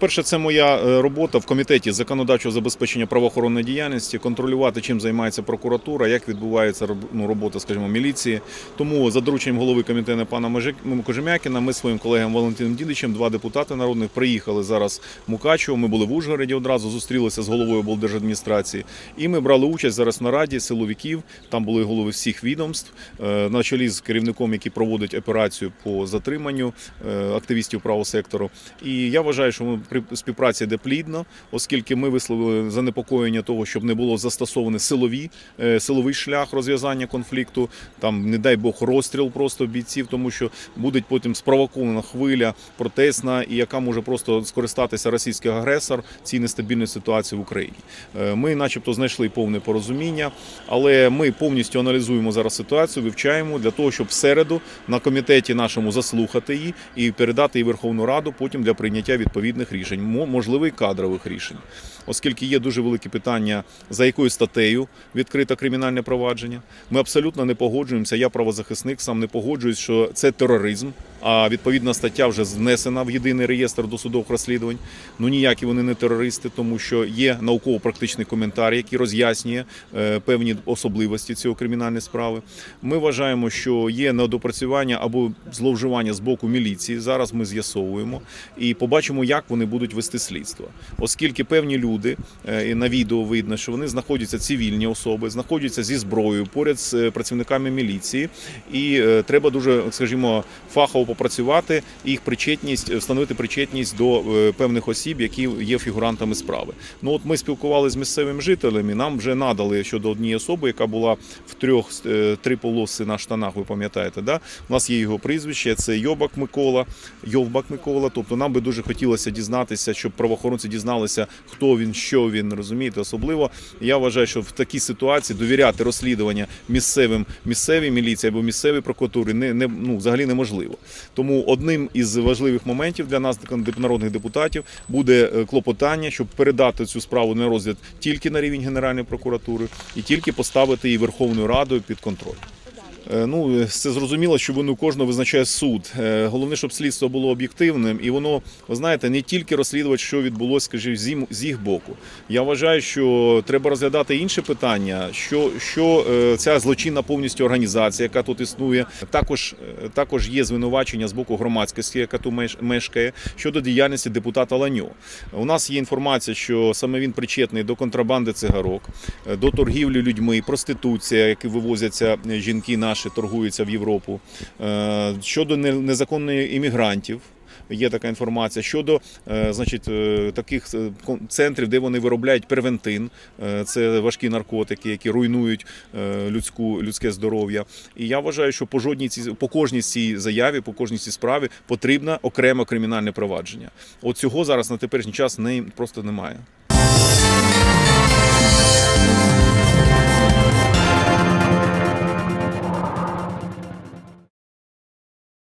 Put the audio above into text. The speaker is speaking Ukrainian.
по-перше, це моя е, робота в комітеті законодавчого забезпечення правоохоронної діяльності, контролювати, чим займається прокуратура, як відбувається ну, робота, скажімо, міліції. Тому за дорученням голови комітету пана Кожем'якіна, ми своїм колегом Валентином Дідичем, два депутати народних, приїхали зараз в Мукачево. Ми були в Ужгороді одразу, зустрілися з головою облдержадміністрації. І ми брали участь зараз на раді силовиків. Там були голови всіх відомств, е, на чолі з керівником, який проводить операцію по затриманню е, активістів правого сектору. І я вважаю, що ми при співпраці йде плідно, оскільки ми висловили занепокоєння того, щоб не було застосовані силові е, силовий шлях розв'язання конфлікту. Там, не дай Бог, розстріл просто бійців, тому що буде потім спровокована хвиля протестна, і яка може просто скористатися російський агресор цій нестабільній ситуації в Україні. Е, Ми, начебто, знайшли повне порозуміння, але ми повністю аналізуємо зараз ситуацію, вивчаємо для того, щоб в середу на комітеті нашому заслухати її і передати її Верховну Раду потім для прийняття відповідних рішень, мо- можливо, і кадрових рішень. Оскільки є дуже велике питання, за якою статтею відкрите кримінальне провадження. Ми абсолютно не погоджуємося. Я правозахисник, сам не погоджуюсь, що це тероризм. А відповідна стаття вже знесена в єдиний реєстр досудових розслідувань. Ну ніякі вони не терористи, тому що є науково-практичний коментар, який роз'яснює е, певні особливості цього кримінальної справи. Ми вважаємо, що є недопрацювання або зловживання з боку міліції. Зараз ми з'ясовуємо і побачимо, як вони будуть вести слідство, оскільки певні люди е, і на відео видно, що вони знаходяться цивільні особи, знаходяться зі зброєю поряд з е, працівниками міліції, і треба дуже, скажімо, фахово попрацювати і їх причетність, встановити причетність до е, певних осіб, які є фігурантами справи. Ну от ми спілкувалися з місцевими жителями. Нам вже надали щодо однієї особи, яка була в трьох е, три полоси на штанах. Ви пам'ятаєте, да? У нас є його прізвище. Це Йобак Микола, Йовбак Микола. Тобто нам би дуже хотілося дізнатися, щоб правоохоронці дізналися, хто він, що він розумієте. Особливо я вважаю, що в такій ситуації довіряти розслідування місцевим місцевій міліції або місцевій прокуратурі не, не ну взагалі неможливо. Тому одним із важливих моментів для нас, народних депутатів, буде е, клопотання, щоб передати цю справу на розгляд тільки на рівень Генеральної прокуратури і тільки поставити її Верховною Радою під контроль. Е, Ну, це зрозуміло, що воно кожного визначає суд. Е, Головне, щоб слідство було об'єктивним, і воно, ви знаєте, не тільки розслідувати, що відбулося, скажімо, з їх боку. Я вважаю, що треба розглядати інше питання, що, що е, ця злочинна повністю організація, яка тут існує, також, також є звинувачення з боку громадськості, яка тут меш- мешкає, щодо діяльності депутата Ланьо. У нас є інформація, що саме він причетний до контрабанди цигарок, до торгівлі людьми, проституція, які вивозяться жінки наші, торгуються в Європу, е, щодо не- незаконних іммігрантів. Є така інформація щодо е, значить, е, таких центрів, де вони виробляють первентин. Це важкі наркотики, які руйнують людську, людське здоров'я. І я вважаю, що по жодній по кожній цій заяві, по кожній цій справі потрібно окреме кримінальне провадження. От цього зараз на теперішній час не, просто немає.